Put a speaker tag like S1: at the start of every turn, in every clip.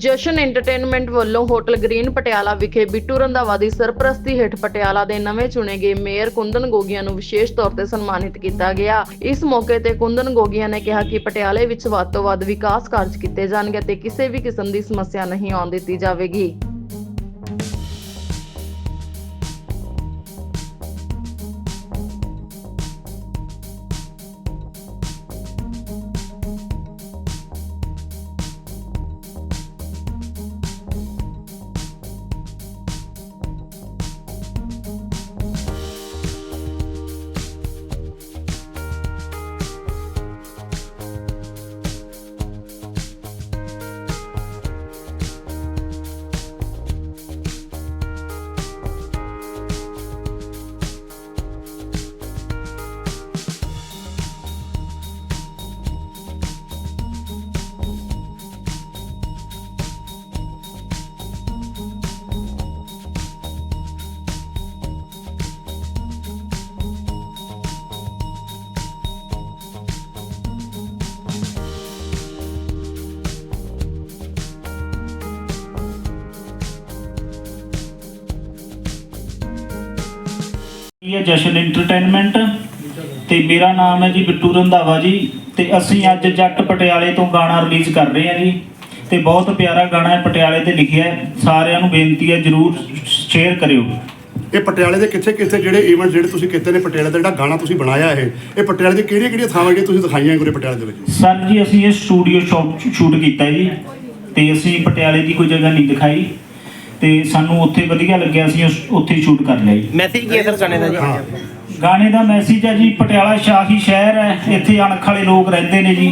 S1: ਜਸ਼ਨ ਐਂਟਰਟੇਨਮੈਂਟ ਵੱਲੋਂ hotel green Patiala ਵਿਖੇ ਬਿੱਟੂ ਰੰਧਾਵਾ ਦੀ ਸਰਪ੍ਰਸਤੀ ਹੇਠ ਪਟਿਆਲਾ ਦੇ ਨਵੇਂ ਚੁਣੇ ਗਏ ਮੇਅਰ ਕੁੰਦਨ ਗੋਗੀਆਂ ਨੂੰ ਵਿਸ਼ੇਸ਼ ਤੌਰ ਤੇ ਸਨਮਾਨਿਤ ਕੀਤਾ ਗਿਆ। ਇਸ ਮੌਕੇ ਤੇ ਕੁੰਦਨ ਗੋਗੀਆਂ ਨੇ ਕਿਹਾ ਕਿ ਪਟਿਆਲੇ ਵਿੱਚ ਵੱਧ ਤੋਂ ਵੱਧ ਵਿਕਾਸ ਕਾਰਜ ਕੀਤੇ ਜਾਣਗੇ ਤੇ ਕਿਸੇ ਵੀ ਕਿਸਮ ਦੀ ਸਮੱਸਿਆ ਨਹੀਂ ਆਉਣ ਦਿੱਤੀ ਜਾਵੇਗੀ।
S2: ਇਹ ਹੈ ਜਸ਼ਨ ਐਂਟਰਟੇਨਮੈਂਟ ਤੇ ਮੇਰਾ ਨਾਮ ਹੈ ਜੀ ਬਿੱਟੂ ਰੰਧਾਵਾ ਜੀ ਤੇ ਅਸੀਂ ਅੱਜ ਜੱਟ ਪਟਿਆਲੇ ਤੋਂ ਗਾਣਾ ਰਿਲੀਜ਼ ਕਰ ਰਹੇ ਹਾਂ ਜੀ ਤੇ ਬਹੁਤ ਪਿਆਰਾ ਗਾਣਾ ਹੈ ਪਟਿਆਲੇ ਤੇ ਲਿਖਿਆ ਹੈ। ਸਾਰਿਆਂ ਨੂੰ ਬੇਨਤੀ ਹੈ ਜਰੂਰ ਸ਼ੇਅਰ ਕਰਿਓ।
S3: ਇਹ ਪਟਿਆਲੇ ਦੇ ਕਿੱਥੇ ਕਿੱਥੇ ਜਿਹੜੇ ਇਵੈਂਟ ਜਿਹੜੇ ਤੁਸੀਂ ਕੀਤੇ ਨੇ ਪਟਿਆਲੇ ਦਾ ਜਿਹੜਾ ਗਾਣਾ ਤੁਸੀਂ ਬਣਾਇਆ ਇਹ ਇਹ ਪਟਿਆਲੇ ਦੀ ਕਿਹੜੀਆਂ ਕਿਹੜੀਆਂ ਥਾਵਾਂ ਜਿਹੜੀਆਂ ਤੁਸੀਂ ਦਿਖਾਈਆਂ ਗੁਰੇ ਪਟਿਆਲੇ ਦੇ ਵਿੱਚ?
S2: ਸਰ ਜੀ ਅਸੀਂ ਇਹ ਸਟੂਡੀਓ ਸ਼ੂਟ ਕੀਤਾ ਜੀ ਤੇ ਅਸੀਂ ਪਟਿਆਲੇ ਦੀ ਕੋਈ ਜਗ੍ਹਾ ਨਹੀਂ ਦਿਖਾਈ। ਤੇ ਸਾਨੂੰ ਉੱਥੇ ਵਧੀਆ ਲੱਗਿਆ ਉਸ- ਉੱਥੇ ਹੀ ਸ਼ੂਟ ਕਰ ਲਿਆ ਜੀ।
S4: ਮੈਸੇਜ ਕੀ ਹੈ ਸਰ ਗਾਣੇ ਦਾ ਜੀ?
S2: ਗਾਣੇ ਦਾ ਮੈਸੇਜ ਹੈ ਜੀ ਪਟਿਆਲਾ ਸ਼ਾਹੀ ਸ਼ਹਿਰ ਹੈ ਇੱਥੇ ਅਣਖ ਵਾਲੇ ਲੋਕ ਰਹਿੰਦੇ ਨੇ ਜੀ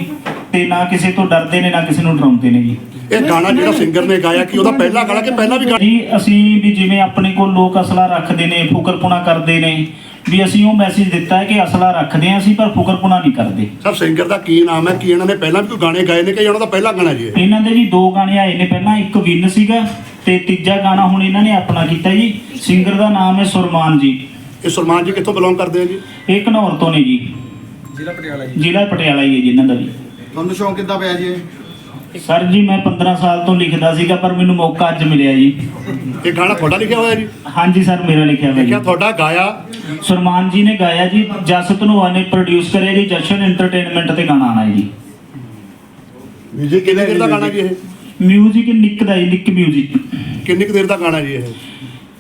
S2: ਤੇ ਨਾ ਕਿਸੇ ਤੋਂ ਡਰਦੇ ਨੇ ਨਾ ਕਿਸੇ ਨੂੰ ਡਰਾਉਂਦੇ ਨੇ ਜੀ।
S3: ਇਹ ਗਾਣਾ ਜਿਹੜਾ ਸਿੰਗਰ ਨੇ ਗਾਇਆ ਕਿ ਉਹਦਾ ਪਹਿਲਾ ਗਾਣਾ ਕਿ ਪਹਿਲਾਂ ਵੀ ਗਾਣਾ?
S2: ਜੀ ਅਸੀਂ ਵੀ ਜਿਵੇਂ ਆਪਣੇ ਕੋਲ ਲੋਕ ਅਸਲਾ ਰੱਖਦੇ ਨੇ ਫੁਕਰਪੁਣਾ ਕਰਦੇ ਨੇ ਵੀ ਅਸੀਂ ਉਹ ਮੈਸੇਜ ਦਿੱਤਾ ਹੈ ਕਿ ਅਸਲਾ ਰੱਖਦੇ ਹਾਂ ਅਸੀਂ ਪਰ ਫੁਕਰਪੁਣਾ ਨਹੀਂ ਕਰਦੇ।
S3: ਸਰ ਸਿੰਗਰ ਦਾ ਕੀ ਨਾਮ ਹੈ? ਕੀ ਇਹਨਾਂ ਨੇ ਪਹਿਲਾਂ ਵੀ ਕੋਈ ਗਾਣੇ ਗਾਏ ਨੇ ਕਿ ਉਹਨਾਂ ਦਾ ਪਹਿਲਾ ਗਾਣਾ ਜੀ ਇਹ?
S2: ਇਹਨਾਂ ਦੇ ਜੀ ਦੋ ਗਾਣੇ ਆਏ ਨੇ ਪਹਿਲਾਂ ਇੱਕ ਵਿਨ ਸੀਗਾ ਤੇ ਤੀਜਾ ਗਾਣਾ ਹੁਣ ਇਹਨਾਂ ਨੇ ਆਪਣਾ ਕੀਤਾ ਜੀ। ਸਿੰਗਰ ਦਾ ਨਾਮ ਹੈ ਸੁਰਮਾਨ ਜੀ।
S3: ਇਹ ਸਲਮਾਨ ਜੀ ਕਿੱਥੋਂ ਬਿਲੋਂਗ ਕਰਦੇ ਆ ਜੀ?
S2: ਇਹ ਘਨੌਰ ਤੋਂ ਨੇ ਜੀ।
S5: ਜ਼ਿਲ੍ਹਾ ਪਟਿਆਲਾ ਜੀ।
S2: ਜ਼ਿਲ੍ਹਾ ਪਟਿਆਲਾ ਹੀ ਹੈ ਜੀ ਇਹਨਾਂ ਦਾ ਵੀ
S5: ਤੁਹਾਨੂੰ ਸ਼ੌਂਕ ਕਿੱਦਾਂ ਪਿਆ ਜੀ?
S2: ਸਰ ਜੀ ਮੈਂ 15 ਸਾਲ ਤੋਂ ਲਿਖਦਾ ਸੀਗਾ ਪਰ ਮੈਨੂੰ ਮੌਕਾ ਅੱਜ ਮਿਲਿਆ ਜੀ।
S3: ਇਹ ਗਾਣਾ ਤੁਹਾਡਾ ਲਿਖਿਆ ਹੋਇਆ ਜੀ?
S2: ਹਾਂਜੀ ਸਰ ਮੇਰਾ ਲਿਖਿਆ ਹੋਇਆ
S3: ਲਿਖਿਆ
S2: ਜੀ
S3: ਤੁਹਾਡਾ ਗਾਇਆ?
S2: ਸੁਰਮਾਨ ਜੀ ਨੇ ਗਾਇਆ ਜੀ। ਜਸ ਧਨੋਆ ਨੇ ਪ੍ਰੋਡਿਊਸ ਕਰਿਆ ਜੀ। ਜਸ਼ਨ ਐਂਟਰਟੇਨਮੈਂਟ ਤੇ ਗਾਣਾ ਆਣਾ ਜੀ।
S3: ਮਿਊਜ਼ਿਕ ਕਿੰਨੇ ਦੇਰ ਦਾ ਗਾਣਾ ਜੀ ਇਹ?
S2: ਮਿਊਜ਼ਿਕ ਨਿੱਕ ਦਾ ਜੀ ਨਿੱਕ ਮਿਊਜ਼ਿਕ
S3: ਕਿੰਨੀ ਕੁ ਦੇਰ ਦਾ ਗਾਣਾ ਜੀ ਇਹ?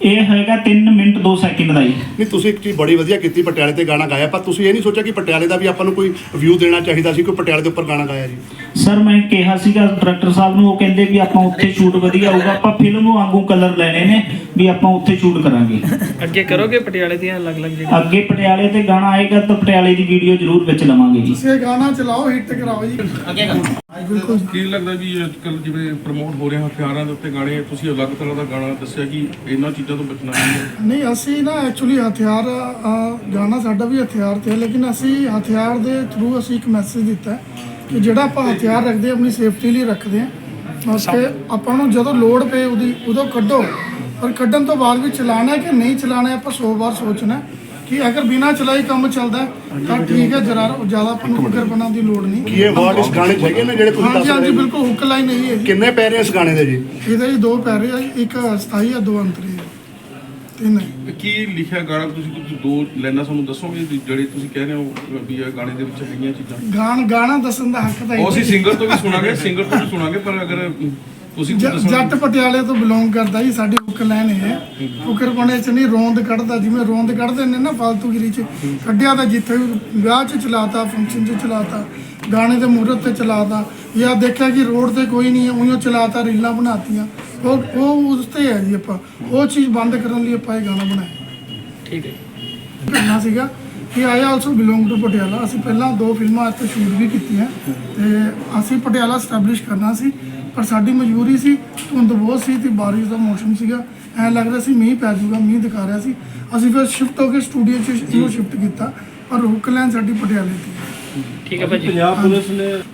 S2: ਇਹ ਹੈਗਾ 3 ਮਿੰਟ 2 ਸੈਕਿੰਡ ਦਾ ਜੀ।
S3: ਨਹੀਂ ਤੁਸੀਂ ਇੱਕ ਚੀਜ਼ ਬੜੀ ਵਧੀਆ ਕੀਤੀ ਪਟਿਆਲੇ ਤੇ ਗਾਣਾ ਗਾਇਆ ਪਰ ਤੁਸੀਂ ਇਹ ਨਹੀਂ ਸੋਚਿਆ ਕਿ ਪਟਿਆਲੇ ਦਾ ਵੀ ਆਪਾਂ ਨੂੰ ਕੋਈ ਵਿਊ ਦੇਣਾ ਚਾਹੀਦਾ ਸੀ ਕੋਈ ਪਟਿਆਲੇ ਦੇ ਉੱਪਰ ਗਾਣਾ ਗਾਇਆ ਜੀ?
S2: ਸਰ ਮੈਂ ਕਿਹਾ ਸੀਗਾ ਡਾਇਰੈਕਟਰ ਸਾਹਿਬ ਨੂੰ ਉਹ ਕਹਿੰਦੇ ਵੀ ਆਪਾਂ ਉੱਥੇ ਸ਼ੂਟ ਵਧੀਆ ਹੋਊਗਾ ਆਪਾਂ ਫਿਲਮ ਵਾਂਗੂ ਕਲਰ ਲੈਣੇ ਨੇ ਵੀ ਆਪਾਂ ਉੱਥੇ ਸ਼ੂਟ ਕਰਾਂਗੇ।
S4: ਅੱਗੇ ਕਰੋਗੇ ਪਟਿਆਲੇ ਦੀਆਂ ਅਲੱਗ-ਅਲੱਗ ਜਿਹੜੀਆਂ?
S2: ਅੱਗੇ ਪਟਿਆਲੇ ਤੇ ਗਾਣਾ ਆਏਗਾ ਤਾਂ ਪਟਿਆਲੇ ਦੀ ਵੀਡੀਓ ਜ਼ਰੂਰ ਵਿੱਚ ਲਵਾਂਗੇ ਜੀ।
S6: ਸੇ ਗਾਣਾ ਚਲਾਓ ਹਿੱਟ ਕਰਾਓ ਜੀ।
S7: ਕੀ ਲੱਗਦਾ ਵੀ ਅੱਜ ਕੱਲ ਜਿਵੇਂ ਪ੍ਰਮੋਟ ਹੋ ਰਿਹਾ ਹਥਿਆਰਾਂ ਦੇ ਉੱਤੇ ਗਾਣੇ ਤੁਸੀਂ ਅਲੱਗ ਤਰ੍ਹਾਂ ਦਾ ਗਾਣਾ ਦੱਸਿਆ ਕਿ ਇਹਨਾਂ ਚੀਜ਼ਾਂ ਤੋਂ ਬਚਣਾ ਹੈ?
S6: ਨਹੀਂ ਅਸੀਂ ਨਾ ਐਕਚੁਅਲੀ ਹਥਿਆਰ ਅ, ਗਾਣਾ ਸਾਡਾ ਵੀ ਹਥਿਆਰ ਤੇ ਹੈ, ਲੇਕਿਨ ਅਸੀਂ ਹਥਿਆਰ ਦੇ ਥਰੂ ਅਸੀਂ ਇੱਕ ਮੈਸੇਜ ਦਿੱਤਾ ਹੈ ਕਿ ਜਿਹੜਾ ਆਪਾਂ ਹਥਿਆਰ ਰੱਖਦੇ ਹਾਂ, ਆਪਣੀ ਸੇਫਟੀ ਲਈ ਰੱਖਦੇ ਹਾਂ ਉਸਕੇ ਆਪਾਂ ਨੂੰ ਜਦੋਂ ਲੋੜ ਪਏ ਉਹਦੀ ਉਦੋਂ ਕੱਢੋ। ਪਰ ਕੱਢਣ ਤੋਂ ਬਾਅਦ ਵੀ ਚਲਾਣਾ ਹੈ ਕਿ ਨਹੀਂ ਚਲਾਣਾ ਹੈ ਆਪਾਂ 100 ਵਾਰ ਸੋਚਣਾ ਹੈ। ਕਿ ਅਗਰ ਬਿਨਾ ਚਲਾਈ ਕੰਮ ਚੱਲਦਾ ਹੈ, ਤਾਂ ਠੀਕ ਹੈ ਜਰਾ ਜ਼ਿਆਦਾ ਆਪਾਂ ਨੂੰ ਫਿਕਰ ਬਣਾਉਣ ਦੀ ਲੋੜ ਨਹੀਂ।
S3: ਕੀ ਇਹ ਵਰਡ ਇਸ ਗਾਣੇ 'ਚ ਹੈਗੇ ਨੇ ਜਿਹੜੇ ਤੁਸੀਂ
S6: ਹਾਂਜੀ
S3: ਦੱਸ
S6: ਹਾਂਜੀ
S3: ਰਹੇ ਹੋ?
S6: ਬਿਲਕੁਲ ਹੁੱਕ ਲਾਈਨ ਨਹੀਂ ਹੈ ਜੀ।
S3: ਕਿੰਨੇ ਪੈ ਰਹੇ ਇਸ ਗਾਣੇ ਦੇ ਜੀ?
S6: ਇਹਦੇ ਜੀ ਦੋ ਪੈਰੇ ਆ ਜੀ, ਇੱਕ ਸਥਾਈ ਆ ਦੋ ਅੰਤਰੀ ਆ। ਤਿੰਨ। ਹੈ।
S7: ਕੀ ਲਿਖਿਆ ਗਾਣਾ ਤੁਸੀਂ ਕੁਝ ਦੋ ਲਾਈਨਾਂ ਸਾਨੂੰ ਦੱਸੋਗੇ ਵੀ ਜਿਹੜੇ ਤੁਸੀਂ ਕਹਿ ਰਹੇ ਹੋ ਵੀ ਇਹ ਗਾਣੇ ਦੇ ਵਿੱਚ ਹੈਗੀਆਂ ਚੀਜ਼ਾਂ?
S6: ਗਾਣ ਗਾਣਾ ਦੱਸਣ ਦਾ ਹੱਕ ਤਾਂ
S7: ਉਹ ਅਸੀਂ
S6: ਇਹਦਾ ਹੀ
S7: ਸਿੰਗਰ ਤੋਂ ਵੀ ਸੁਣਾਂਗੇ ਸਿੰਗਰ ਤੋਂ ਵੀ ਸੁਣਾਂਗੇ ਪਰ ਅਗਰ ਤੁਸੀਂ
S6: ਜੱਟ ਪਟਿਆਲੇ ਤੋਂ ਬਿਲੋਂਗ ਕਰਦਾ ਜੀ ਸਾਡੀ ਹੁੱਕ ਲਾਈਨ ਇਹ ਹੈ। ਫੁਕਰ ਕੋਨੇ ਚ ਨਹੀਂ ਰੋਂਦ ਕੱਢਦਾ ਜਿਵੇਂ ਰੋਂਦ ਕੱਢਦੇ ਨੇ ਨਾ ਫਾਲਤੂਗਿਰੀ ਚ ਕੱਢਿਆ ਤਾਂ ਜਿੱਥੇ ਵੀ ਵਿਆਹ ਚ ਚਲਾਤਾ ਫੰਕਸ਼ਨ ਚ ਚਲਾਤਾ ਗਾਣੇ ਦੇ ਮੂਹਰਤ ਤੇ ਚਲਾਤਾ ਜਾਂ ਦੇਖਿਆ ਕਿ ਰੋਡ ਤੇ ਕੋਈ ਨਹੀਂ ਹੈ ਚਲਾਤਾ ਰੀਲਾਂ ਬਣਾਤੀਆਂ। ਉਹ ਉਹ ਉਸ ਤੇ ਹੈ ਜੀ ਆਪਾਂ। ਉਹ ਚੀਜ਼ ਬੰਦ ਕਰਨ ਲਈ ਆਪਾਂ ਇਹ ਗਾਣਾ ਬਣਾਇਆ।
S4: ਠੀਕ ਹੈ।
S6: ਕਰਨਾ ਸੀਗਾ ਕਿ I also belong to Patiala. ਅਸੀਂ ਪਹਿਲਾਂ ਦੋ ਫਿਲਮਾਂ ਇੱਥੇ ਸ਼ੂਟ ਵੀ ਕੀਤੀਆਂ। ਤੇ ਅਸੀਂ ਪਟਿਆਲਾ ਸਟੈਬਲਿਸ਼ ਕਰਨਾ ਸੀ। ਪਰ ਸਾਡੀ ਮਜਬੂਰੀ ਸੀ ਧੁੰਦ ਬਹੁਤ ਸੀ ਤੇ ਬਾਰਿਸ਼ ਦਾ ਮੌਸਮ ਸੀਗਾ। ਐਂ ਲੱਗ ਰਿਹਾ ਸੀ ਮੀਂਹ ਪੈ ਜਾਊਗਾ ਮੀਂਹ ਦਿਖਾ ਰਿਹਾ ਸੀ। ਅਸੀਂ ਫਿਰ ਸ਼ਿਫਟ ਹੋ ਕੇ ਸਟੂਡੀਓ 'ਚ ਇਹਨੂੰ ਸ਼ਿਫਟ ਕੀਤਾ ਪਰ ਹੁੱਕ ਲਾਈਨ ਸਾਡੀ ਪਟਿਆਲੇ ਦੀ।
S4: ਠੀਕ ਹੈ ਭਾਜੀ।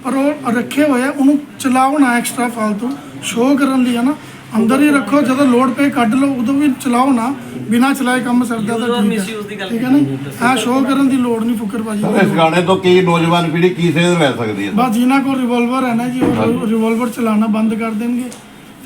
S6: ਪਰ ਉਹ ਰੱਖੇ ਹੋਏ ਆ ਉਹਨੂੰ ਚਲਾਓ ਨਾ ਐਕਸਟਰਾ ਫालतू ਸ਼ੋਅ ਕਰਨ ਲਈ ਹੈ ਨਾ ਅੰਦਰ ਹੀ ਰੱਖੋ ਜਦੋਂ ਲੋਡ ਪੇ ਕੱਢ ਲਓ ਉਦੋਂ ਵੀ ਚਲਾਓ ਨਾ ਬਿਨਾ ਚਲਾਏ ਕੰਮ ਸਰਦਾ ਤਾਂ ਠੀਕ ਹੈ। ਠੀਕ ਹੈ ਨਾ? ਆ ਸ਼ੋਅ ਕਰਨ ਦੀ ਲੋੜ ਨਹੀਂ ਫੁਕਰਬਾਜੀ
S8: ਇਸ ਗਾਣੇ ਤੋਂ ਕੀ ਨੌਜਵਾਨ ਪੀੜ੍ਹੀ ਕੀ ਸੇਧ ਲੈ ਸਕਦੀ ਹੈ?
S6: ਬਸ ਜਿਨ੍ਹਾਂ ਕੋਲ ਰਿਵੋਲਵਰ ਹੈ ਨਾ ਜੀ ਉਹ ਰਿਵੋਲਵਰ ਚਲਾਉਣਾ ਬੰਦ ਕਰ ਦੇਣਗੇ।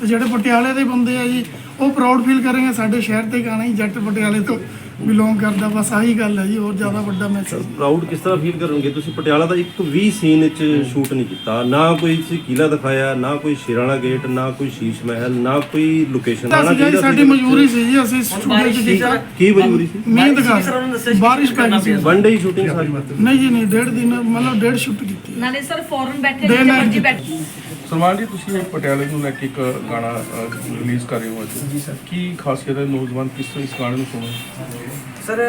S6: ਤੇ ਜਿਹੜੇ ਪਟਿਆਲੇ ਦੇ ਬੰਦੇ ਆ ਜੀ ਉਹ ਪ੍ਰਾਊਡ ਫੀਲ ਕरेंगे ਸਾਡੇ ਸ਼ਹਿਰ ਤੇ ਗਾਣਾ ਹੀ ਜੱਟ ਪਟਿਆਲੇ ਤੋਂ ਬਿਲੋਂਗ ਕਰਦਾ ਬਸ ਆਹੀ ਗੱਲ ਹੈ ਜੀ ਹੋਰ ਜ਼ਿਆਦਾ ਵੱਡਾ ਮੈਸੇਜ
S9: ਪ੍ਰਾਊਡ ਕਿਸ ਤਰ੍ਹਾਂ ਫੀਲ ਕਰੋਗੇ ਤੁਸੀਂ ਪਟਿਆਲਾ ਦਾ ਇੱਕ ਵੀ ਸੀਨ ਵਿੱਚ ਸ਼ੂਟ ਨਹੀਂ ਕੀਤਾ। ਨਾ ਕੋਈ ਤੁਸੀਂ ਕਿਲਾ ਦਿਖਾਇਆ ਨਾ ਕੋਈ ਸ਼ੇਰਾਣਾ ਗੇਟ ਨਾ ਕੋਈ ਸ਼ੀਸ਼ ਮਹਿਲ ਨਾ ਕੋਈ ਲੋਕੇਸ਼ਨ ਆਣਾ
S6: ਜੀ ਸਾਡੀ ਮਜਬੂਰੀ ਸੀ ਜੀ ਅਸੀਂ ਸਟੂਡੀਓ ਚ ਕੀਤਾ।
S9: ਕੀ ਮਜਬੂਰੀ ਸੀ?
S6: ਮੀਂਹ ਦਿਖਾ ਬਾਰਿਸ਼ ਪੈ ਗਈ ਸੀ।
S9: ਵਨ ਡੇ ਸ਼ੂਟਿੰਗ ਸਾਰੀ
S6: ਨਹੀਂ ਜੀ ਨਹੀਂ ਡੇਢ ਦਿਨ ਮਤਲਬ ਡੇਢ ਸ਼ਿਫਟ ਕੀਤੀ।
S10: ਨਾਲੇ ਸਰ ਫੌਰਨ ਬੈਠੇ
S6: ਦੇ
S10: ਜਿੱਥੇ
S6: ਨਾਲ
S10: ਮਰਜ਼ੀ
S6: ਜੀ।
S10: ਬੈਠੇ।
S7: ਸਲਮਾਨ ਜੀ ਤੁਸੀਂ ਪਟਿਆਲੇ ਨੂੰ ਲੈ ਕੇ ਇੱਕ ਗਾਣਾ ਰਿਲੀਜ਼ ਕਰ ਰਹੇ ਹੋ ਅੱਜ। ਜੀ ਸਰ। ਕੀ ਖਾਸੀਅਤ ਹੈ ਨੌਜਵਾਨ ਕਿਸ ਤਰ੍ਹਾਂ ਇਸ ਗਾਣੇ ਨੂੰ ਸੁਣਨ
S11: ਸਰ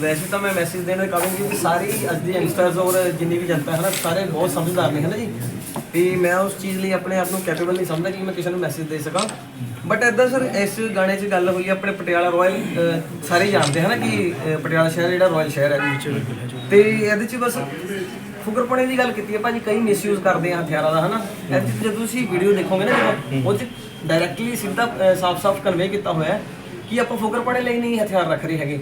S11: ਵੈਸੇ ਤਾਂ ਮੈਂ ਮੈਸੇਜ ਦੇਣਾ ਚਾਹੂੰਗੀ ਕਿ ਸਾਰੀ ਅੱਜ ਦੀ ਯੰਗਸਟਰਸ ਔਰ ਜਿੰਨੀ ਵੀ ਜਨਤਾ ਹੈ ਨਾ ਸਾਰੇ ਬਹੁਤ ਸਮਝਦਾਰ ਨੇ ਹੈ ਨਾ ਜੀ? ਤੇ ਮੈਂ ਉਸ ਚੀਜ਼ ਲਈ ਆਪਣੇ ਆਪ ਨੂੰ ਕੈਪੇਬਲ ਨਹੀਂ ਸਮਝਦਾ ਕਿ ਮੈਂ ਕਿਸੇ ਨੂੰ ਮੈਸੇਜ ਦੇ ਸਕਾਂ। ਬਟ ਐਦਾਂ ਸਰ ਇਸ ਗਾਣੇ 'ਚ ਗੱਲ ਹੋਈ ਆਪਣੇ ਪਟਿਆਲਾ ਰਾਇਲ ਸਾਰੇ ਜਾਣਦੇ ਹਨ ਕਿ ਪਟਿਆਲਾ ਸ਼ਹਿਰ ਜਿਹੜਾ ਰਾਇਲ ਸ਼ਹਿਰ ਹੈ ਤੇ ਇਹਦੇ 'ਚ ਬਸ ਫੁਕਰਪਣੇ ਦੀ ਗੱਲ ਕੀਤੀ ਹੈ ਭਾਜੀ ਕਈ ਮਿਸਯੂਜ਼ ਕਰਦੇ ਆ ਹਥਿਆਰਾਂ ਦਾ ਹਨਾ? 'ਚ ਜਦੋਂ ਤੁਸੀਂ ਵੀਡੀਓ ਦੇਖੋਗੇ ਨਾ ਜਦੋਂ ਉਹ 'ਚ ਡਾਇਰੈਕਟਲੀ ਸਿੱਧਾ ਸਾਫ਼-ਸਾਫ਼ ਕਨਵੇ ਕੀਤਾ ਹੋਇਆ ਹੈ ਕਿ ਆਪਾਂ ਫੁਕਰਪਣੇ ਲਈ ਨਹੀਂ ਹਥਿਆਰ ਰੱਖ ਰਹੇ ਹੈਗੇ।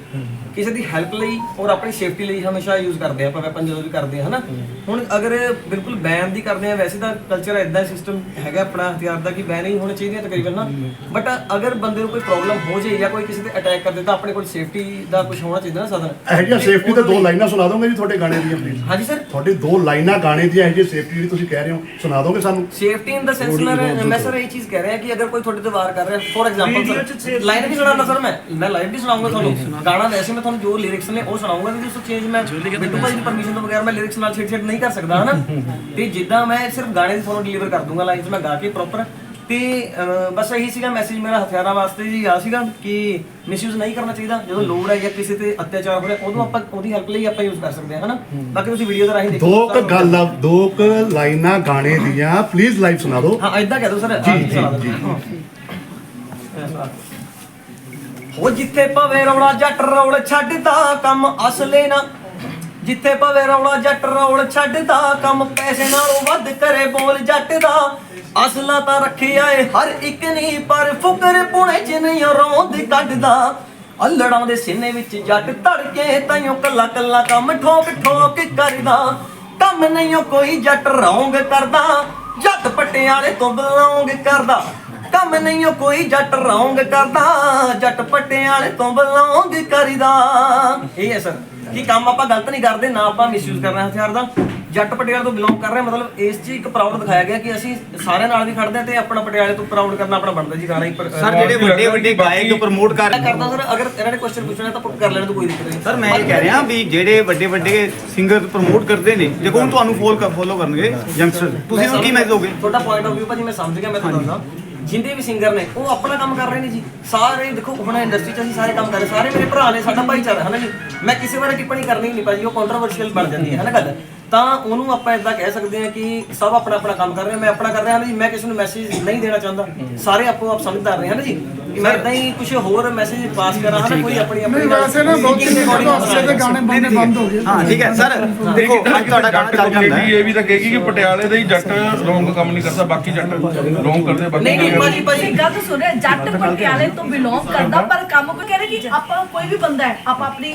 S11: ਕਿਸੇ ਦੀ ਹੈਲਪ ਲਈ ਔਰ ਆਪਣੀ ਸੇਫਟੀ ਲਈ ਹਮੇਸ਼ਾ ਯੂਜ਼ ਕਰਦੇ ਆ ਆਪਾਂ ਵੈਪਨ ਜਦੋਂ ਵੀ ਕਰਦੇ ਆ ਹਨਾ? ਹੁਣ ਅਗਰ ਬਿਲਕੁਲ ਬੈਨ ਦੀ ਕਰਦੇ ਆ ਵੈਸੇ ਤਾਂ ਕਲਚਰ ਇਦਾਂ ਸਿਸਟਮ ਹੈਗਾ ਆਪਣਾ ਹਥਿਆਰ ਦਾ ਕਿ ਬੈਨ ਹੀ ਹੋਣੇ ਚਾਹੀਦੇ ਤਕਰੀਬਨ ਨਾ ਬਟ ਅਗਰ ਬੰਦੇ ਨੂੰ ਕੋਈ ਪ੍ਰੋਬਲਮ ਹੋ ਜਾਏ ਜਾਂ ਕੋਈ ਕਿਸੇ ਤੇ ਅਟੈਕ ਕਰ ਦੇ ਤਾਂ ਆਪਣੇ ਕੋਲ ਸੇਫਟੀ ਦਾ ਕੁਝ ਹੋਣਾ ਚਾਹੀਦਾ ਨਾ ਸਾਧਨ।
S3: ਇਹ ਜਿਹੀਆਂ ਸੇਫਟੀ ਤੇ ਦੋ ਲਾਈਨਾਂ ਸੁਣਾ ਦੋਗੇ ਜੀ ਤੁਹਾਡੇ ਗਾਣੇ ਦੀਆਂ ਪਲੀਜ਼
S11: ਹਾਂਜੀ ਸਰ
S3: ਤੁਹਾਡੀ ਦੋ ਲਾਈਨਾਂ ਗਾਣੇ ਦੀਆਂ ਇਹ ਜਿਹੀ ਸੇਫਟੀ ਜਿਹੜੀ ਤੁਸੀਂ ਕਹਿ ਰਹੇ ਹੋ ਸੁਣਾ ਦੋਗੇ ਸਾਨੂੰ?
S11: ਸੇਫਟੀ ਇਨ ਦਾ ਸੈਂਸ ਮੈਂ ਮੈਂ ਸਰ ਇਹ ਚੀਜ਼ ਕਹਿ ਰਿਹਾ ਕਿ ਅਗਰ ਕੋਈ ਤੁਹਾਡੇ ਤੇ ਵਾਰ ਕਰ ਰਿਹਾ ਫੋਰ ਐਗਜ਼ਾਮਪਲ ਸਰ ਲਾਈਨ ਵੀ ਸੁਣਾਉਣਾ ਸਰ ਮੈਂ। ਮੈਂ ਲਾਈਵ ਵੀ ਸੁਣਾਉਂਗਾ ਤੁਹਾਨੂੰ। ਗਾਣਾ ਵੈਸੇ ਮੈਂ ਤੁਹਾਨੂੰ ਜੋ ਲਿਰਿਕਸ ਨੇ ਉਹ ਸੁਣਾਉਂਗਾ ਕਿਉਂਕਿ ਉਸ ਚੇਂਜ ਮੈਂ ਬਿੱਟੂ ਭਾਈ ਦੀ ਪਰਮਿਸ਼ਨ ਤੋਂ ਬਗੈਰ ਮੈਂ ਲਿਰਿਕਸ ਨਾਲ ਛੇੜ ਛੇੜ ਨਹੀਂ ਕਰ ਸਕਦਾ ਹਨਾ? ਤੇ ਜਿੱਦਾਂ ਮੈਂ ਸਿਰਫ ਗਾਣੇ ਦੀ ਤੁਹਾਨੂੰ ਡਿਲੀਵਰ ਕਰ ਦੂੰਗਾ ਲਾਈਨਸ ਮੈਂ ਗਾ ਕੇ ਪ੍ਰੋਪਰ ਤੇ ਬਸ ਇਹੀ ਸੀਗਾ ਮੈਸੇਜ ਮੇਰਾ ਹਥਿਆਰਾਂ ਵਾਸਤੇ ਜੀ ਆ ਸੀਗਾ ਕਿ ਮਿਸਯੂਜ਼ ਨਹੀਂ ਕਰਨਾ ਚਾਹੀਦਾ ਜਦੋਂ ਲੋੜ ਹੈ ਜਾਂ ਕਿਸੇ ਤੇ ਅਤਿਆਚਾਰ ਹੋ ਰਿਹਾ ਉਦੋਂ ਆਪਾਂ ਉਹਦੀ ਹੈਲਪ ਲਈ ਆਪਾਂ ਯੂਜ਼ ਕਰ ਸਕਦੇ ਹਾਂ ਹਨਾ? ਬਾਕੀ ਤੁਸੀਂ ਵੀਡੀਓ ਦਾ ਰਾਹੀਂ ਦੇਖੋ
S3: ਦੋ ਕ ਗੱਲ ਆ- ਦੋ ਕ ਲਾਈਨਾਂ ਗਾਣੇ ਦੀਆਂ ਪਲੀਜ਼ ਲਾਈਵ ਸੁਣਾ ਦਿਓ।
S11: ਹਾਂ ਇਦਾਂ ਕਹਿ ਦੋ ਸਰ।
S3: ਜੀ, ਜੀ, ਜੀ।
S11: ਹੋ ਜਿੱਥੇ ਪਵੇ ਰੌਲਾ ਜੱਟ ਰੌਲ ਛੱਡਦਾ ਕੰਮ ਅਸਲੇ ਨਾ। ਜਿੱਥੇ ਪਵੇ ਰੌਲਾ ਜੱਟ ਰੌਲ ਛੱਡਦਾ ਕੰਮ ਪੈਸੇ ਨਾਲੋਂ ਵੱਧ ਕਰੇ ਬੋਲ ਜੱਟ ਦਾ। ਅਸਲਾ ਤਾਂ ਰੱਖਿਆ ਏ ਹਰ ਇੱਕ ਨਹੀਂ ਪਰ ਫੁਕਰ ਪੁਣੇ ਚ ਨਹੀਂ ਰੋਂਦ ਕੱਢਦਾ। ਅਲੜਾਂ ਦੇ ਸੀਨੇ ਵਿੱਚ ਜੱਟ ਧੜਕੇ ਤਾਈਓ ਕੱਲਾ ਕੱਲਾ ਕੰਮ ਠੋਕ ਠੋਕ ਕਰਦਾ। ਕੰਮ ਨਹੀਂ ਕੋਈ ਜੱਟ ਰੌਂਗ ਕਰਦਾ, ਜੱਟ ਪਟਿਆਲੇ ਤੋਂ ਬਲੌਂਗ ਕਰਦਾ। ਕੰਮ ਨਹੀਂ ਓ ਕੋਈ ਜੱਟ ਰੌਂਗ ਕਰਦਾ ਜੱਟ ਪਟਿਆਲੇ ਤੋਂ ਬਲੌਂਗ ਕਰੀਦਾ। ਇਹ ਹੈ ਸਰ ਕਿ ਕੰਮ ਆਪਾਂ ਗਲਤ ਨਹੀਂ ਕਰਦੇ ਨਾ ਆਪਾਂ ਮਿਸਯੂਜ਼ ਕਰਨਾ ਹਥਿਆਰ ਦਾ। ਜੱਟ ਪਟਿਆਲੇ ਤੋਂ ਬਿਲੋਂਗ ਕਰ ਰਹੇ ਹਾਂ, ਮਤਲਬ ਇਸ 'ਚ ਇੱਕ ਪ੍ਰਾਊਡ ਦਿਖਾਇਆ ਗਿਆ ਕਿ ਅਸੀਂ ਸਾਰਿਆਂ ਨਾਲ ਵੀ ਖੜਦੇ ਹਾਂ ਤੇ ਆਪਣਾ ਪਟਿਆਲੇ ਤੋਂ ਪ੍ਰਾਊਡ ਕਰਨਾ ਆਪਣਾ ਬਣਦਾ ਜੀ ਗਾਣਾ ਹੀ ਪਰ-
S5: ਸਰ ਜਿਹੜੇ ਵੱਡੇ ਵੱਡੇ ਗਾਇਕ ਪ੍ਰਮੋਟ ਕਰ
S11: ਮੈਂ ਕਰਦਾ ਸਰ ਅਗਰ ਇਹਨਾਂ ਨੇ ਕੁਐਸਚਨ ਪੁੱਛਣਾ ਤਾਂ ਪੁੱਟ ਕਰ ਲੈਣ ਤੋਂ ਕੋਈ ਦਿੱਕਤ ਨਹੀਂ।
S5: ਸਰ ਮੈਂ ਇਹ ਕਹਿ ਰਿਹਾ ਵੀ ਜਿਹੜੇ ਵੱਡੇ ਵੱਡੇ ਸਿੰਗਰ ਪ੍ਰਮੋਟ ਕਰਦੇ ਨੇ ਦੇਖੋ ਹੁਣ ਤੁਹਾਨੂੰ ਫੋਲੋ ਫੋਲੋ ਕਰਨਗੇ ਯੰਗਸਟਰ ਤੁਸੀਂ ਉਹਨੂੰ ਕੀ ਮੈਸੇਜ ਦੋਗੇ
S11: ਤੁਹਾਡਾ ਪੁਆਇੰਟ ਆਫ View ਭਾਜੀ ਮੈਂ ਸਮਝ ਗਿਆ ਮੈਂ ਤੁਹਾਨੂੰ ਦੱਸਦਾ। ਜਿੰਦੇ ਵੀ ਸਿੰਗਰ ਨੇ, ਉਹ ਆਪਣਾ ਕੰਮ ਕਰ ਰਹੇ ਨੇ ਜੀ। ਸਾਰੇ, ਦੇਖੋ, ਹੁਣ ਇੰਡਸਟਰੀ 'ਚ ਅਸੀਂ ਸਾਰੇ ਕੰਮ ਕਰ ਰਹੇ। ਸਾਰੇ ਮੇਰੇ ਭਰਾ ਨੇ, ਸਾਡਾ ਭਾਈਚਾਰਾ ਹੈ ਨਾ ਜੀ? ਮੈਂ ਕਿਸੇ ਬਾਰੇ ਟਿੱਪਣੀ ਕਰਨੀ ਨਹੀਂ ਭਾਜੀ, ਉਹ ਕੰਟਰੋਵਰਸ਼ੀਅਲ ਬਣ ਜਾਂਦੀ ਹੈ ਨਾ ਗੱਲ? ਤਾਂ ਉਹਨੂੰ ਆਪਾਂ ਇਦਾਂ ਕਹਿ ਸਕਦੇ ਹਾਂ ਕਿ ਸਭ ਆਪਣਾ ਆਪਣਾ ਕੰਮ ਕਰ ਰਹੇ ਮੈਂ ਆਪਣਾ ਕਰ ਰਿਹਾ ਹਾਂ ਜੀ? ਮੈਂ ਕਿਸੇ ਨੂੰ ਮੈਸੇਜ ਨਹੀਂ ਦੇਣਾ ਚਾਹੁੰਦਾ। ਸਾਰੇ ਆਪੋ ਆਪ ਸਮਝਦਾਰ ਨੇ, ਹਨ ਜੀ? ਮੈਂ ਇਦਾਂ ਹੀ ਕੁਝ ਹੋਰ ਮੈਸੇਜ ਪਾਸ ਕਰਾਂ ਹਨਾ ਕੋਈ ਆਪਣੀ ਆਪਣੀ
S6: ਨਹੀਂ ਵੈਸੇ ਨਾ ਬਹੁਤ ਹਾਸੇ ਦੇ ਗਾਣੇ ਬੰਦੇ ਬੰਦ ਹੋ ਗਏ।
S5: ਹਾਂ ਠੀਕ ਹੈ ਸਰ ਦੇਖੋ ਅੱਜ ਤੁਹਾਡਾ ਗਾਣਾ ਚੱਲ ਜਾਂਦਾ ਹੈ।
S7: ਇਹ ਵੀ ਤਾਂ ਕਹੇਗੀ ਕਿ ਪਟਿਆਲੇ ਦੇ ਹੀ ਜੱਟ ਰੋਂਗ ਕੰਮ ਨਹੀਂ ਕਰਦਾ ਬਾਕੀ ਜੱਟ ਰੋਂਗ ਕਰਦੇ ਬਾਕੀ
S11: ਨਹੀਂ ਨਹੀਂ ਭਾਜੀ ਭਾਜੀ
S10: ਗੱਲ ਤਾਂ ਸੁਣ ਰਹੇ ਜੱਟ ਪਟਿਆਲੇ ਤੋਂ ਬਿਲੋਂਗ ਕਰਦਾ ਪਰ ਕੰਮ ਕੋਈ ਕਹਿੰਦੇ ਕਿ ਆਪਾਂ ਕੋਈ ਵੀ ਬੰਦਾ ਹੈ ਆਪਾਂ ਆਪਣੀ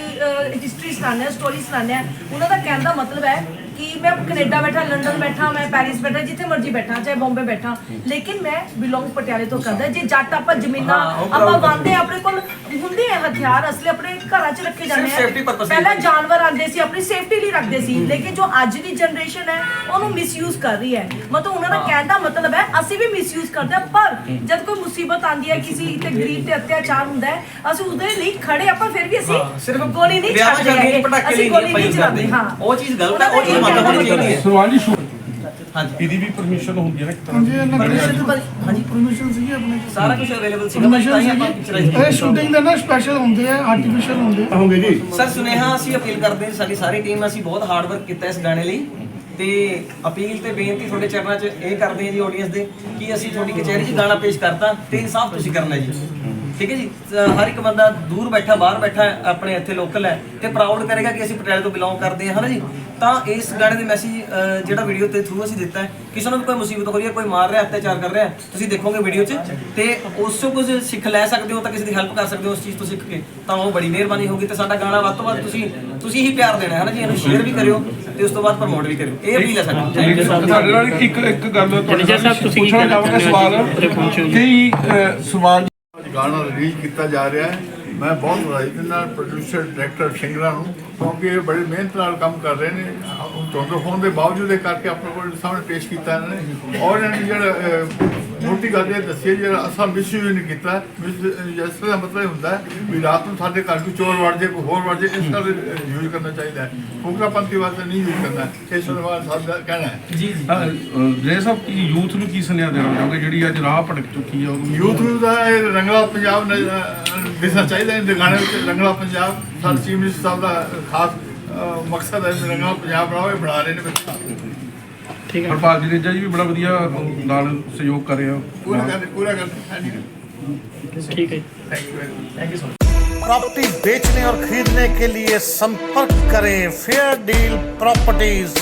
S10: ਹਿਸਟਰੀ ਸੁਣਾਉਂਦੇ ਹਾਂ ਸਟੋਰੀ ਸੁਣਾਉਂਦੇ ਹਾਂ ਉਹਨਾਂ ਦਾ ਕਹਿਣ ਦਾ ਮਤਲਬ ਹੈ ਕਿ ਮੈਂ ਕੈਨੇਡਾ ਬੈਠਾ ਲੰਡਨ ਬੈਠਾ ਮੈਂ ਪੈਰਿਸ ਬੈਠਾ ਜਿੱਥੇ ਮਰਜ਼ੀ ਬੈਠਾ ਚਾਹੇ ਬੰਬੇ ਬੈਠਾ। ਲੇਕਿਨ ਮੈਂ ਬਿਲੋਂਗ ਪਟਿਆਲੇ ਤੋਂ ਕਰਦਾ। ਜੇ ਜੱਟ ਆਪਾਂ ਜ਼ਮੀਨਾਂ ਆਪਾਂ ਵਾਂਦੇ ਆਪਣੇ ਕੋਲ ਹੁੰਦੇ ਆ ਹਥਿਆਰ ਅਸਲੇ ਆਪਣੇ ਘਰਾਂ 'ਚ ਰੱਖੇ ਜਾਂਦੇ
S11: ਲਈ।
S10: ਪਹਿਲਾਂ ਜਾਨਵਰ ਆਉਂਦੇ ਸੀ ਆਪਣੀ ਸੇਫਟੀ ਲਈ ਰੱਖਦੇ ਸੀ। ਲੇਕਿਨ ਜੋ ਅੱਜ ਦੀ ਜਨਰੇਸ਼ਨ ਹੈ ਉਹਨੂੰ ਮਿਸਯੂਜ਼ ਕਰ ਰਹੀ ਹੈ। ਮਤਲਬ ਉਹਨਾਂ ਦਾ ਕਹਿਣ ਦਾ ਮਤਲਬ ਹੈ ਅਸੀਂ ਵੀ ਮਿਸਯੂਜ਼ ਕਰਦੇ ਹਾਂ ਪਰ ਜਦ ਕੋਈ ਮੁਸੀਬਤ ਆਉਂਦੀ ਹੈ ਕਿਸੇ ਤੇ ਗਰੀਬ ਤੇ ਅਤਿਆਚਾਰ ਹੁੰਦਾ ਹੈ ਅਸੀਂ ਉਹਦੇ ਲਈ ਖੜੇ ਆਪਾਂ ਫਿਰ ਵੀ ਅਸੀਂ
S11: ਸਿਰਫ
S10: ਗੋਲੀ ਨਹੀਂ ਛੱਡਦੇ ਅਸੀਂ ਗੋਲੀ
S11: ਨਹੀਂ
S10: ਚਲਾਉਂਦੇ ਹਾਂ।
S11: ਉਹ ਚੀਜ਼ ਗਲਤ ਹੈ ਉਹ ਚੀਜ਼
S10: ਕਹਿਣਾ
S11: ਹੋਣੀ ਚਾਹੀਦੀ ਹੈ।
S7: ਸਲਮਾਨ ਜੀ ਸ਼ੂ-
S11: ਹਾਂਜੀ।
S7: ਇਹਦੀ ਵੀ ਪਰਮਿਸ਼ਨ ਹੁੰਦੀ ਹੈ ਨਾ ਇੱਕ ਤਰ੍ਹਾਂ
S6: ਹਾਂਜੀ ਇਹਨਾਂ ਦੀ।
S11: ਹਾਂਜੀ
S6: ਪਰਮਿਸ਼ਨ ਸੀਗੀ ਆਪਣੇ ਕੋਲ।
S11: ਸਾਰਾ ਕੁਝ ਅਵੇਲੇਬਲ ਸੀਗਾ ਭਾਈ ਤਾਂ ਹੀ ਆਪਾਂ
S6: ਪਰਮਿਸ਼ਨ
S11: ਪਿਕਚਰਾਈਜ਼
S6: ਸੀਗੀ ਇਹ ਸ਼ੂਟਿੰਗ ਦੇ ਨਾ ਸਪੈਸ਼ਲ ਹੁੰਦੇ ਆ ਆਰਟੀਫੀਸ਼ੀਅਲ ਹੁੰਦੇ ਆ।
S3: ਹੋਗੇ ਜੀ।
S11: ਸਰ ਸੁਨੇਹਾ ਅਸੀਂ ਅਪੀਲ ਕਰਦੇ ਹਾਂ ਸਾਡੀ ਸਾਰੀ ਟੀਮ ਅਸੀਂ ਬਹੁਤ ਹਾਰਡ ਵਰਕ ਕੀਤਾ ਇਸ ਗਾਣੇ ਲਈ। ਤੇ ਅਪੀਲ ਤੇ ਬੇਨਤੀ ਤੁਹਾਡੇ ਚਰਨਾਂ 'ਚ ਇਹ ਕਰਦੇ ਹਾਂ ਜੀ ਆਡੀਅנס ਦੇ ਕਿ ਅਸੀਂ ਤੁਹਾਡੀ ਕਚਹਿਰੀ 'ਚ ਗਾਣਾ ਪੇਸ਼ ਕਰਤਾ ਤੇ ਇਨਸਾਫ ਤੁਸੀਂ ਕਰਨਾ ਜੀ। ਠੀਕ ਹੈ ਜੀ? ਹਰ ਇੱਕ ਬੰਦਾ ਦੂਰ ਬੈਠਾ ਬਾਹਰ ਬੈਠਾ ਹੈ, ਆਪਣੇ ਇੱਥੇ ਲੋਕਲ ਹੈ ਤੇ ਪ੍ਰਾਊਡ ਕਰੇਗਾ ਕਿ ਅਸੀਂ ਪਟਿਆਲੇ ਤੋਂ ਬਿਲੋਂਗ ਕਰਦੇ ਹਾਂ ਹਨਾ ਜੀ? ਤਾਂ ਇਸ ਗਾਣੇ ਦੇ ਮੈਸੇਜ ਜਿਹੜਾ ਵੀਡੀਓ ਤੇ ਥਰੂ ਅਸੀਂ ਦਿੱਤਾ ਹੈ ਕਿਸੇ ਨੂੰ ਵੀ ਕੋਈ ਮੁਸੀਬਤ ਹੋ ਰਹੀ ਹੈ ਕੋਈ ਮਾਰ ਰਿਹਾ ਅਤਿਆਚਾਰ ਕਰ ਰਿਹਾ ਤੁਸੀਂ ਦੇਖੋਗੇ ਵੀਡੀਓ 'ਚ ਤੇ ਉਸ ਤੋਂ ਕੁਝ ਸਿੱਖ ਲੈ ਸਕਦੇ ਹੋ ਤਾਂ ਕਿਸੇ ਦੀ ਹੈਲਪ ਕਰ ਸਕਦੇ ਹੋ ਉਸ ਚੀਜ਼ ਤੋਂ ਸਿੱਖ ਕੇ ਤਾਂ ਉਹ ਬੜੀ ਮਿਹਰਬਾਨੀ ਹੋਗੀ ਤੇ ਸਾਡਾ ਗਾਣਾ ਵੱਧ ਤੋਂ ਵੱਧ ਤੁਸੀਂ ਤੁਸੀਂ ਹੀ ਪਿਆਰ ਦੇਣਾ ਹੈ ਨਾ ਜੀ? ਇਹਨੂੰ ਸ਼ੇਅਰ ਵੀ ਕਰਿਓ ਤੇ ਉਸ ਤੋਂ ਬਾਅਦ ਪ੍ਰਮੋਟ ਵੀ ਕਰਿਓ। ਇਹ ਅਪੀਲ ਹੈ ਸਾਡੀ।
S7: ਸਾਡੇ ਨਾਲ ਇੱਕ ਇੱਕ ਗੱਲ ਤੁਹਾਡੇ ਨਾਲ ਪੁੱਛਣਾ ਚਾਹਾਂਗਾ ਸਵਾਲ ਕਈ ਅਹ, ਸਵਾਲ
S8: ਗਾਣਾ ਰਿਲੀਜ਼ ਕੀਤਾ ਜਾ ਰਿਹਾ ਹੈ। ਮੈਂ ਬਹੁਤ ਵਧਾਈ ਦਿੰਦਾ ਪ੍ਰੋਡਿਊਸਰ ਡਾਇਰੈਕਟਰ ਸਿੰਗਰਾਂ ਨੂੰ, ਕਿਉਂਕਿ ਇਹ ਬੜੀ ਮਿਹਨਤ ਨਾਲ ਕੰਮ ਕਰ ਰਹੇ ਨੇ। ਤੁਹਾਨੂੰ ਫੋਨ ਦੇ ਬਾਵਜੂਦ ਇਹ ਕਰਕੇ ਆਪਣੇ ਕੋਲ ਸਾਹਮਣੇ ਪੇਸ਼ ਕੀਤਾ ਇਹਨਾਂ ਨੇ। ਔਰ ਇਹਨਾਂ ਨੇ ਜਿਹੜਾ ਅਹ, ਮੋਟੀ ਗੱਲ ਇਹ ਦੱਸੀ ਹੈ ਜਿਹੜਾ ਅਸਾਂ ਮਿਸਯੂਜ਼ ਨਹੀਂ ਕੀਤਾ ਮਿਸ ਦਾ ਮਤਲਬ ਹੁੰਦਾ ਵੀ ਰਾਤ ਨੂੰ ਸਾਡੇ ਘਰ ਕੋਈ ਚੋਰ ਵੜ ਜੇ ਕੋਈ ਹੋਰ ਵੜ ਜੇ ਇਸ ਤਰ੍ਹਾਂ ਯੂਜ਼ ਕਰਨਾ ਚਾਹੀਦਾ ਫੁਕਰਾਪੰਤੀ ਵਾਸਤੇ ਨਹੀਂ ਯੂਜ਼ ਕਰਨਾ ਇਸ ਵਾਰ ਸਾਡਾ ਕਹਿਣਾ ਹੈ।
S11: ਜੀ ਜੀ।
S7: ਜੇ ਸਭ ਕੀ ਯੂਥ ਨੂੰ ਕੀ ਸੁਨੇਹਾ ਦੇਣਾ ਚਾਹੋਗੇ? ਜਿਹੜੀ ਅੱਜ ਰਾਹ ਭਟਕ ਚੁੱਕੀ ਹੈ ਉਹਨੂੰ
S8: ਯੂਥ ਨੂੰ ਤਾਂ ਇਹ ਰੰਗਲਾ ਪੰਜਾਬ ਨੇ ਦਿਸਣਾ ਚਾਹੀਦਾ ਹੈ। ਗਾਣੇ ਵਿੱਚ ਰੰਗਲਾ ਪੰਜਾਬ ਸਾਡੇ ਚੀਫ ਮਿਨਿਸਟਰ ਸਾਹਿਬ ਦਾ ਖਾਸ ਮਕਸਦ ਹੈ ਰੰਗਲਾ ਪੰਜਾਬ ਬਣਾਓ ਇਹ ਬਣਾ ਰਹੇ ਨੇ ਬੱਚੇ।
S7: ਹਰਪਾਲ ਜਨੇਜਾ ਜੀ ਵੀ ਬੜਾ ਵਧੀਆ ਨਾਲ ਸਹਿਯੋਗ ਕਰ ਰਹੇ ਆ
S8: ਪੂਰਾ ਕਰਦੇ ਪੂਰਾ ਕਰਦੇ ਹਾਂਜੀ
S4: ਠੀਕ ਹੈ
S8: ਥੈਂਕ ਯੂ
S12: प्रॉपर्टी बेचने और खरीदने के लिए संपर्क करें फेयर डील प्रॉपर्टीज